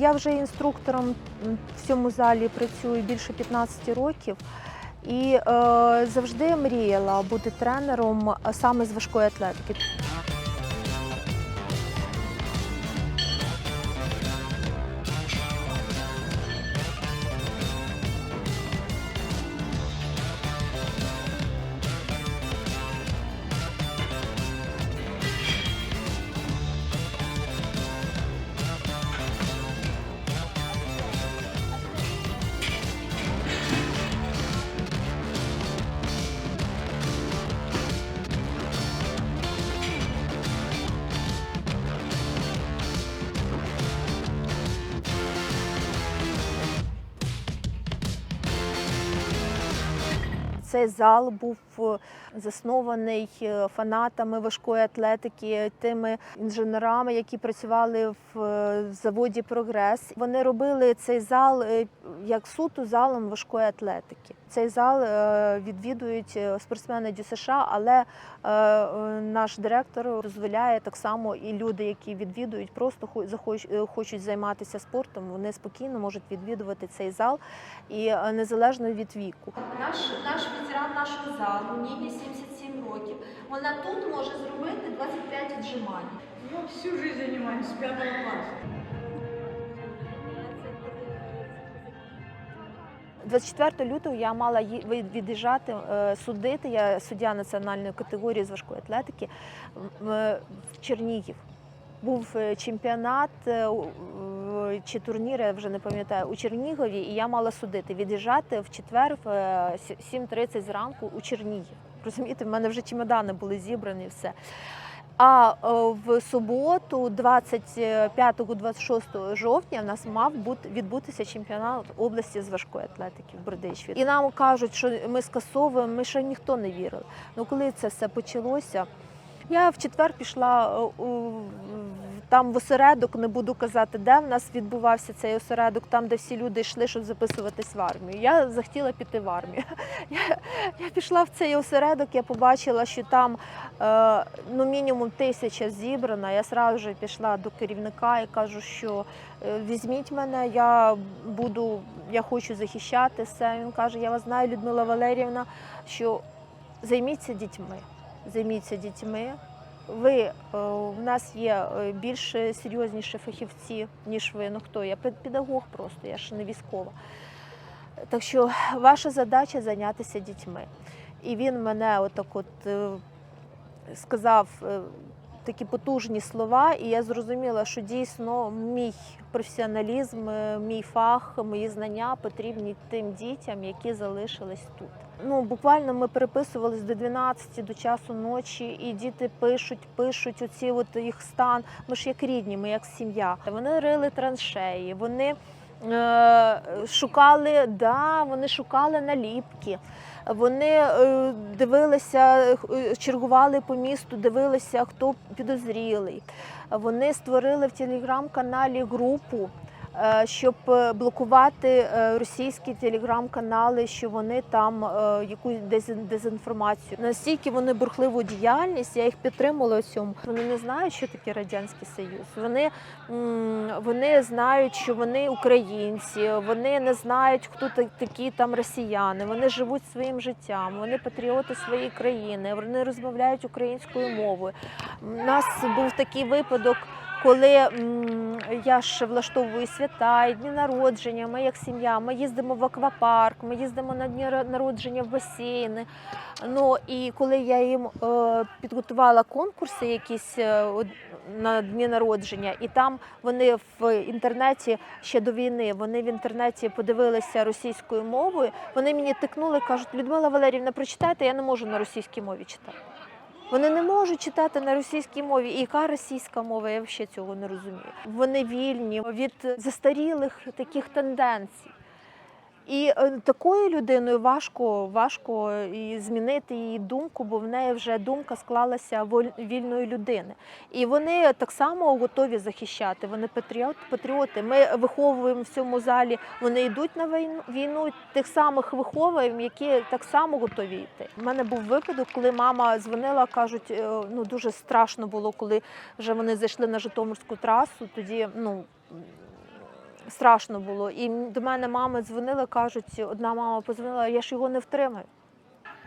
Я вже інструктором в цьому залі працюю більше 15 років. І е, завжди мріяла бути тренером саме з важкої атлетики. Цей зал був е, заснований е, фанатами важкої атлетики, тими інженерами, які працювали в е, заводі Прогрес. Вони робили цей зал як суто залом важкої атлетики. Цей зал відвідують спортсмени ДЮСШ, але е, е, наш директор дозволяє так само і люди, які відвідують, просто хочуть займатися спортом. Вони спокійно можуть відвідувати цей зал і незалежно від віку. Наш, наш ветеран нашого залу, Ніні 77 років, вона тут може зробити 25 віджимань. Я всю жизнь занимаюсь с пятого класса. 24 лютого я мала від'їжджати е, судити. Я суддя національної категорії з важкої атлетики в- Чернігів. Був е, чемпіонат е, чи турнір, я вже не пам'ятаю, у Чернігові, і я мала судити, від'їжджати в четвер в е, 7.30 зранку у Чернігів. Розумієте, в мене вже чемодани були зібрані, і все. А е, в суботу, 25-26 жовтня, в нас мав відбутися чемпіонат області з важкої атлетики в Бердичеві. І нам кажуть, що ми скасовуємо. Ми ще ніхто не вірив. Ну коли це все почалося, я в четвер пішла е, там в осередок, не буду казати, де в нас відбувався цей осередок, там, де всі люди йшли, щоб записуватись в армію. Я захотіла піти в армію. Я, я пішла в цей осередок, я побачила, що там е, ну, мінімум тисяча зібрана. Я одразу ж пішла до керівника і кажу, що е, візьміть мене, я буду, я хочу захищати все. Він каже: Я вас знаю, Людмила Валеріївна, що займіться дітьми. Займіться дітьми. Ви е, в нас є е, більш серйозніші фахівці, ніж ви. Ну хто я педагог просто, я ж не військова. Так що ваша задача зайнятися дітьми. І він мене отак от е, сказав такі потужні слова, і я зрозуміла, що дійсно мій професіоналізм, е, мій фах, мої знання потрібні тим дітям, які залишились тут. Ну, буквально ми переписувались до 12 до часу ночі, і діти пишуть, пишуть оці от їх стан. Ми ж як рідні, ми як сім'я. Вони рили траншеї, вони е, шукали, да, вони шукали наліпки. Вони е, дивилися, е, чергували по місту, дивилися, хто підозрілий. Вони створили в телеграм-каналі групу, щоб е, блокувати е, російські телеграм-канали, що вони там е, якусь дезін- дезінформацію. Настільки вони бурхливу діяльність, я їх підтримала у цьому. Вони не знають, що таке радянський союз. Вони, вони знають, що вони українці. Вони не знають, хто такі там росіяни. Вони живуть своїм життям. Вони патріоти своєї країни. Вони розмовляють українською мовою. У нас був такий випадок. Коли я ж влаштовую свята, і дні народження, ми як сім'я, ми їздимо в аквапарк, ми їздимо на дні народження в басейни. Ну і коли я їм е, підготувала конкурси якісь е, на дні народження, і там вони в інтернеті ще до війни, вони в інтернеті подивилися російською мовою. Вони мені тикнули, кажуть, Людмила Валерівна, прочитайте, я не можу на російській мові читати. Вони не можуть читати на російській мові. І яка російська мова? Я взагалі цього не розумію. Вони вільні від застарілих таких тенденцій. І е, такою людиною важко, важко і змінити її думку, бо в неї вже думка склалася вільної людини. І вони так само готові захищати. Вони патріот, патріоти. Ми виховуємо в цьому залі. Вони йдуть на війну, війну тих самих виховуємо, які так само готові йти. У мене був випадок, коли мама дзвонила, кажуть, е, ну дуже страшно було, коли вже вони зайшли на Житомирську трасу. Тоді ну страшно було. І до мене мами дзвонили, кажуть, одна мама позвонила, я ж його не втримаю.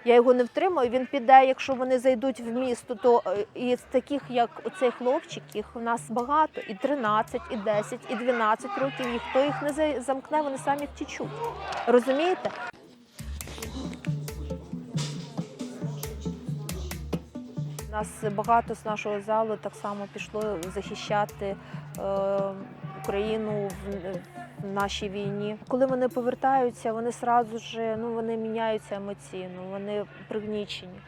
Я його не втримаю, він піде, якщо вони зайдуть в місто, то е, і таких, як оцей хлопчик, їх у нас багато, і 13, і 10, і 12 років, і хто їх не замкне, вони самі втічуть. Розумієте? Нас багато з нашого залу так само пішло захищати е, Україну в, в нашій війні. Коли вони повертаються, вони сразу ж ну вони міняються емоційно, вони пригнічені.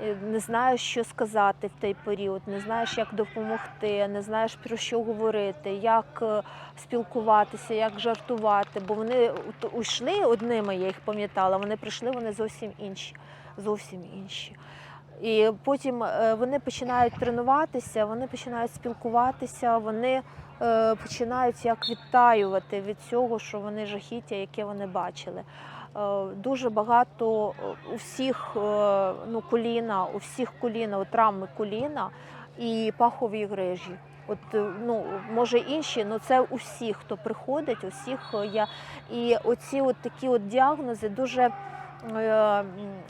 Е, Не знаєш, що сказати в той період, не знаєш, як допомогти, не знаєш про що говорити, як е, спілкуватися, як жартувати. Бо вони от ушли одними, я їх пам'ятала. Вони прийшли, вони зовсім інші, зовсім інші. І потім е, вони починають тренуватися, вони починають спілкуватися, вони починають як відтаювати від цього, що вони жахіття, яке вони бачили. Е, Дуже багато е, у всіх е, ну, коліна, у всіх коліна, от травми коліна і пахові грижі. От е, ну може інші, але це у всіх, хто приходить, у всіх е, я і оці от такі от діагнози дуже е,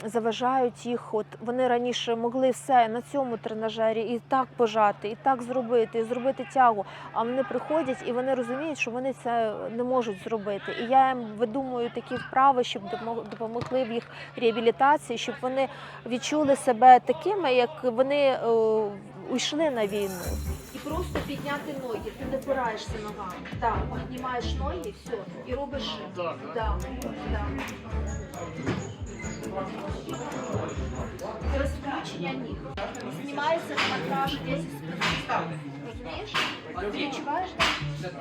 заважають їх. От вони раніше могли все на цьому тренажері і так пожати, і так зробити, і зробити тягу. А вони приходять і вони розуміють, що вони це не можуть зробити. І я їм видумую такі вправи, щоб допомог- допомогли в їх реабілітації, щоб вони відчули себе такими, як вони е, уйшли на війну. Просто підняти ноги. Ти не пираєшся ногами. Так, піднімаєш ноги, і все, і робиш. Так, так. Розключення ніг. Знімається матраж десь з Розумієш? Відчуваєш? так?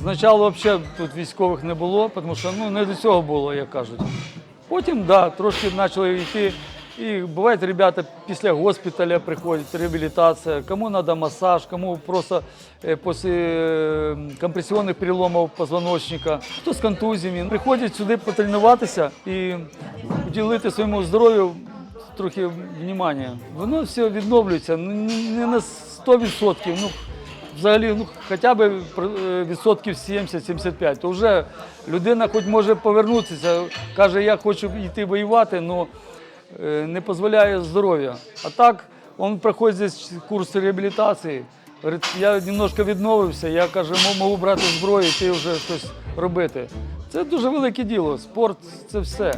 Спочатку взагалі тут військових не було, тому що ну, не до цього було, як кажуть. Потім, да, трошки почали йти. І бувають ребята після госпіталя приходять, реабілітація, кому треба масаж, кому просто е, після е, компресійних переломів позвоночника, хто з контузіями. Приходять сюди потренуватися і уділити своєму здоров'ю трохи внимання. Воно все відновлюється не на 100%, ну взагалі ну, хоча б е, відсотків 70-75, то вже людина хоч може повернутися, каже, я хочу йти воювати, але не дозволяє здоров'я. А так він проходить курс реабілітації. Говорить, я немножко відновився, я каже, можу брати зброю, йти вже щось робити. Це дуже велике діло. Спорт це все.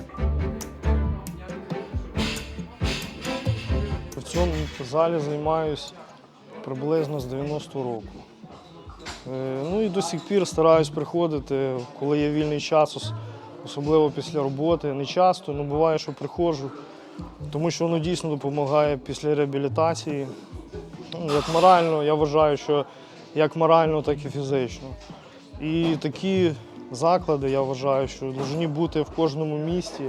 В цьому залі займаюсь приблизно з 90-го року. Е, Ну і до сих пір стараюсь приходити, коли є вільний час, особливо після роботи. Не часто, але буває, що приходжу, тому що воно дійсно допомагає після реабілітації. Ну, Як морально, я вважаю, що як морально, так і фізично. І такі заклади, я вважаю, що повинні бути в кожному місті,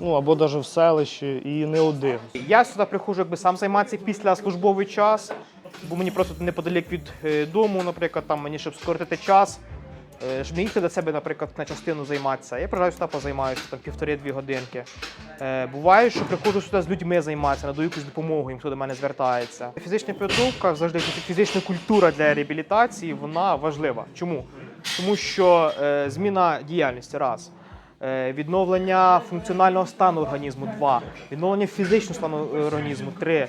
ну або навіть в селищі, і не один. Я сюди приходжу якби сам займатися після службовий час, бо мені просто неподалік від е, дому, наприклад, там мені щоб скоротити час, е, щоб не їхати до себе, наприклад, на частину займатися. Я приїжджаю сюди позаймаюся там півтори-дві годинки. Е, Буває, що приходжу сюди з людьми займатися, надаю якусь допомогу їм, хто до мене звертається. Фізична підготовка, завжди фізична культура для реабілітації, вона важлива. Чому? Тому що зміна діяльності раз. Е, Відновлення функціонального стану організму 2, відновлення фізичного стану е, організму 3.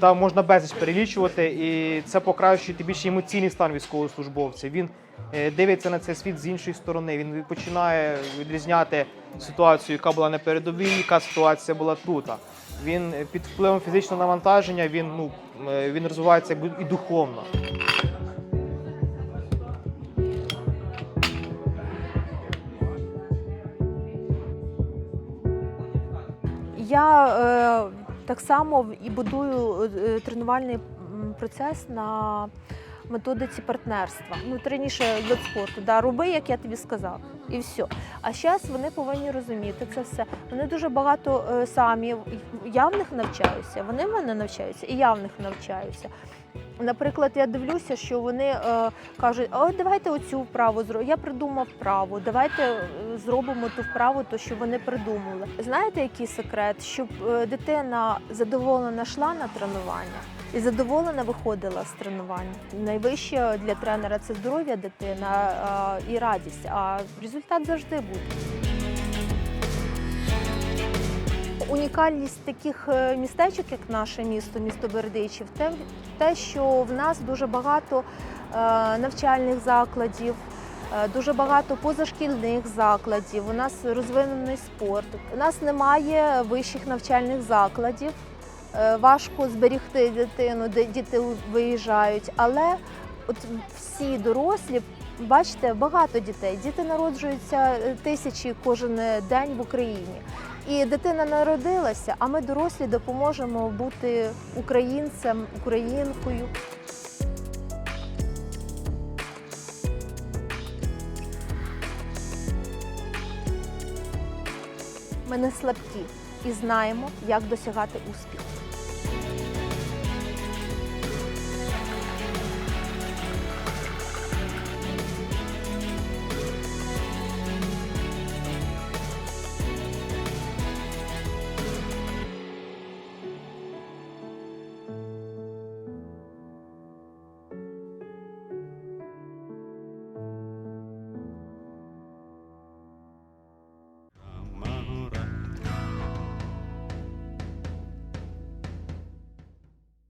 Там можна безліч перелічувати, і це покращує більше емоційний стан військовослужбовця. Він е, дивиться на цей світ з іншої сторони. Він починає відрізняти ситуацію, яка була на передовій, яка ситуація була тут. Він під впливом фізичного навантаження він, ну, він розвивається і духовно. Я е, так само і будую е, тренувальний процес на методиці партнерства. Ну, раніше вид спорту. Да, роби, як я тобі сказав, і все. А зараз вони повинні розуміти це все. Вони дуже багато е, самі. Я в них навчаюся, вони в мене навчаються, і я в них навчаюся. Наприклад, я дивлюся, що вони е, кажуть, о, давайте оцю вправу зробимо. Я придумав вправу, давайте е, зробимо ту вправу, то що вони придумали. Знаєте, який секрет? Щоб е, дитина задоволена йшла на тренування і задоволена виходила з тренування. Найвище для тренера це здоров'я дитина е, і радість, а результат завжди буде. Унікальність таких е, містечок, як наше місто, місто Бердичів, те, що в нас дуже багато е, навчальних закладів, е, дуже багато позашкільних закладів. У нас розвинений спорт. У нас немає вищих навчальних закладів. Важко зберігти дитину, де діти виїжджають, але от всі дорослі. Бачите, багато дітей. Діти народжуються тисячі кожен день в Україні. І дитина народилася, а ми дорослі допоможемо бути українцем, українкою. Ми не слабкі і знаємо, як досягати успіху.